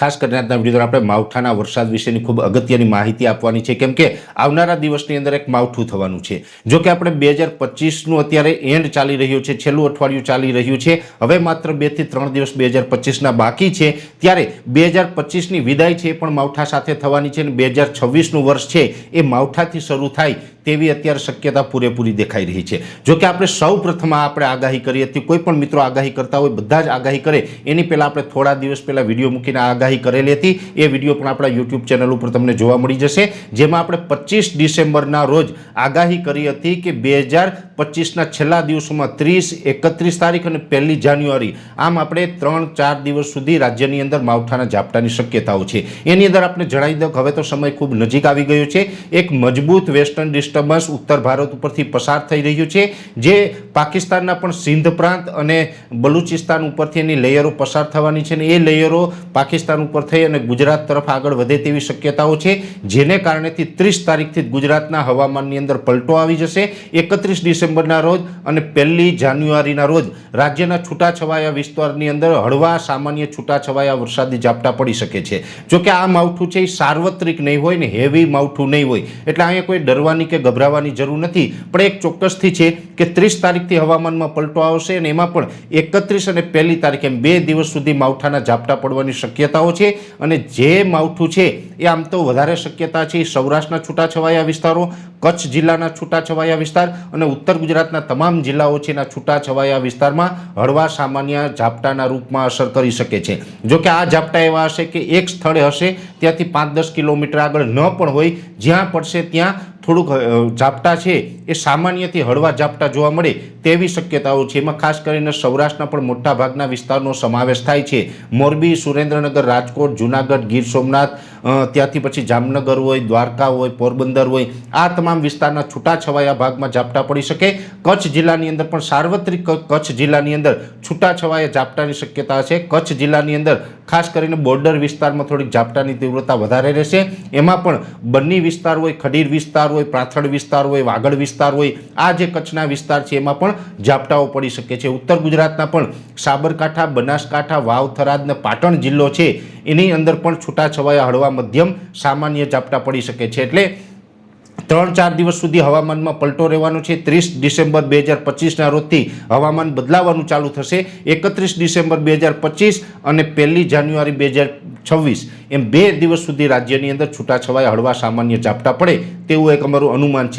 ખાસ કરીને આજના વીડિયો આપણે માવઠાના વરસાદ વિશેની ખૂબ અગત્યની માહિતી આપવાની છે. કેમ કે આવનારા દિવસની અંદર એક માવઠું થવાનું છે. જો કે આપણે બે હજાર પચીસનું અત્યારે એન્ડ ચાલી રહ્યું છે. છેલ્લું અઠવાડિયું ચાલી રહ્યું છે. હવે માત્ર બેથી ત્રણ દિવસ બે હજાર પચીસના બાકી છે. ત્યારે બે હજાર પચીસની વિદાય છે પણ માવઠા સાથે થવાની છે અને બે હજાર છવ્વીસનું વર્ષ છે એ માવઠાથી શરૂ થાય તેવી અત્યારે શક્યતા પૂરેપૂરી દેખાઈ રહી છે. જો કે આપણે સૌ પ્રથમ આપણે આગાહી કરી હતી. કોઈ પણ મિત્રો આગાહી કરતા હોય, બધા જ આગાહી કરે, એની પહેલાં આપણે થોડા દિવસ પહેલાં વીડિયો મૂકીને આગાહી કરેલી હતી. એ વીડિયો પણ આપણા યુટ્યુબ ચેનલ ઉપર તમને જોવા મળી જશે. જેમાં આપણે પચીસ ડિસેમ્બરના રોજ આગાહી કરી હતી કે બે હજાર પચીસના છેલ્લા દિવસોમાં ત્રીસ, એકત્રીસ તારીખ અને પહેલી જાન્યુઆરી. આમ આપણે ત્રણ, ચાર દિવસ સુધી રાજ્યની અંદર માવઠાના ઝાપટાની શક્યતાઓ છે. એની અંદર આપણે જણાવી દઉં હવે તો સમય ખૂબ નજીક આવી ગયો છે. એક મજબૂત વેસ્ટર્ન ડિસ્ટર્બન્સ ઉત્તર ભારત ઉપરથી પસાર થઈ રહ્યું છે, જે પાકિસ્તાનના પણ સિંધ પ્રાંત અને બલુચિસ્તાન ઉપરથી એની લેયરો પસાર થવાની છે અને એ લેયરો પાકિસ્તાન ઉપર થઈ અને ગુજરાત તરફ આગળ વધે તેવી શક્યતાઓ છે, જેને કારણેથી ત્રીસ તારીખથી ગુજરાતના હવામાનની અંદર પલટો આવી જશે. એકત્રીસ ડિસેમ્બરના રોજ અને પહેલી જાન્યુઆરીના રોજ રાજ્યના છૂટાછવાયા વિસ્તારની અંદર હળવા સામાન્ય છૂટાછવાયા વરસાદી ઝાપટા પડી શકે છે. જોકે આ માવઠું છે એ સાર્વત્રિક નહીં હોય ને હેવી માવઠું નહીં હોય. એટલે અહીંયા કોઈ ડરવાની કે ગભરાવાની જરૂર નથી. પણ એક ચોક્કસથી છે કે ત્રીસ તારીખથી હવામાનમાં પલટો આવશે અને એમાં પણ એકત્રીસ અને પહેલી તારીખ એમ બે દિવસ સુધી માવઠાના ઝાપટા પડવાની શક્યતાઓ છે અને જે માવઠું છે એ આમ તો વધારે શક્યતા છે સૌરાષ્ટ્રના છૂટાછવાયા વિસ્તારો, કચ્છ જિલ્લાના છૂટાછવાયા વિસ્તાર અને ઉત્તર ગુજરાતના તમામ જિલ્લાઓ છે એના છૂટાછવાયા વિસ્તારમાં હળવા સામાન્ય ઝાપટાના રૂપમાં અસર કરી શકે છે. જો કે આ ઝાપટા એવા હશે કે એક સ્થળે હશે, ત્યાંથી પાંચ દસ કિલોમીટર આગળ ન પણ હોય, જ્યાં પડશે ત્યાં થોડુંક ઝાપટા છે એ સામાન્યથી હળવા ઝાપટા જોવા મળે તેવી શક્યતાઓ છે. એમાં ખાસ કરીને સૌરાષ્ટ્રના પણ મોટા ભાગના વિસ્તારનો સમાવેશ થાય છે. મોરબી, સુરેન્દ્રનગર, રાજકોટ, જુનાગઢ, ગીર સોમનાથ ત્યાંથી પછી જામનગર હોય, દ્વારકા હોય, પોરબંદર હોય, આ તમામ વિસ્તારના છૂટાછવાયા ભાગમાં ઝાપટા પડી શકે. કચ્છ જિલ્લાની અંદર પણ સાર્વત્રિક કચ્છ જિલ્લાની અંદર છૂટાછવાયા ઝાપટાની શક્યતા છે. કચ્છ જિલ્લાની અંદર ખાસ કરીને બોર્ડર વિસ્તારમાં થોડીક ઝાપટાની તીવ્રતા વધારે રહેશે. એમાં પણ બન્ની વિસ્તાર હોય, ખડીર વિસ્તાર હોય પ્રાથડ વિસ્તાર હોય, વાગડ વિસ્તાર હોય, આ જે કચ્છના વિસ્તાર છે, એમાં પણ ઝાપટાઓ પડી શકે છે. ઉત્તર ગુજરાતના પણ સાબરકાંઠા, બનાસકાંઠા વાવ થરાદ ને પાટણ જિલ્લો છે, એની અંદર પણ છૂટાછવાયા હળવા મધ્યમ સામાન્ય ઝાપટા પડી શકે છે. એટલે ત્રણ ચાર દિવસ સુધી હવામાનમાં પલટો રહેવાનો છે. ત્રીસ ડિસેમ્બર બે હજાર પચીસના રોજથી હવામાન બદલાવાનું ચાલુ થશે. એકત્રીસ ડિસેમ્બર બે હજાર પચીસ અને પહેલી જાન્યુઆરી બે હજાર છવ્વીસ. એમ બે દિવસ સુધી રાજ્યની અંદર છૂટાછવાયા હળવા સામાન્ય ઝાપટા પડે તેવું એક અમારું અનુમાન છે.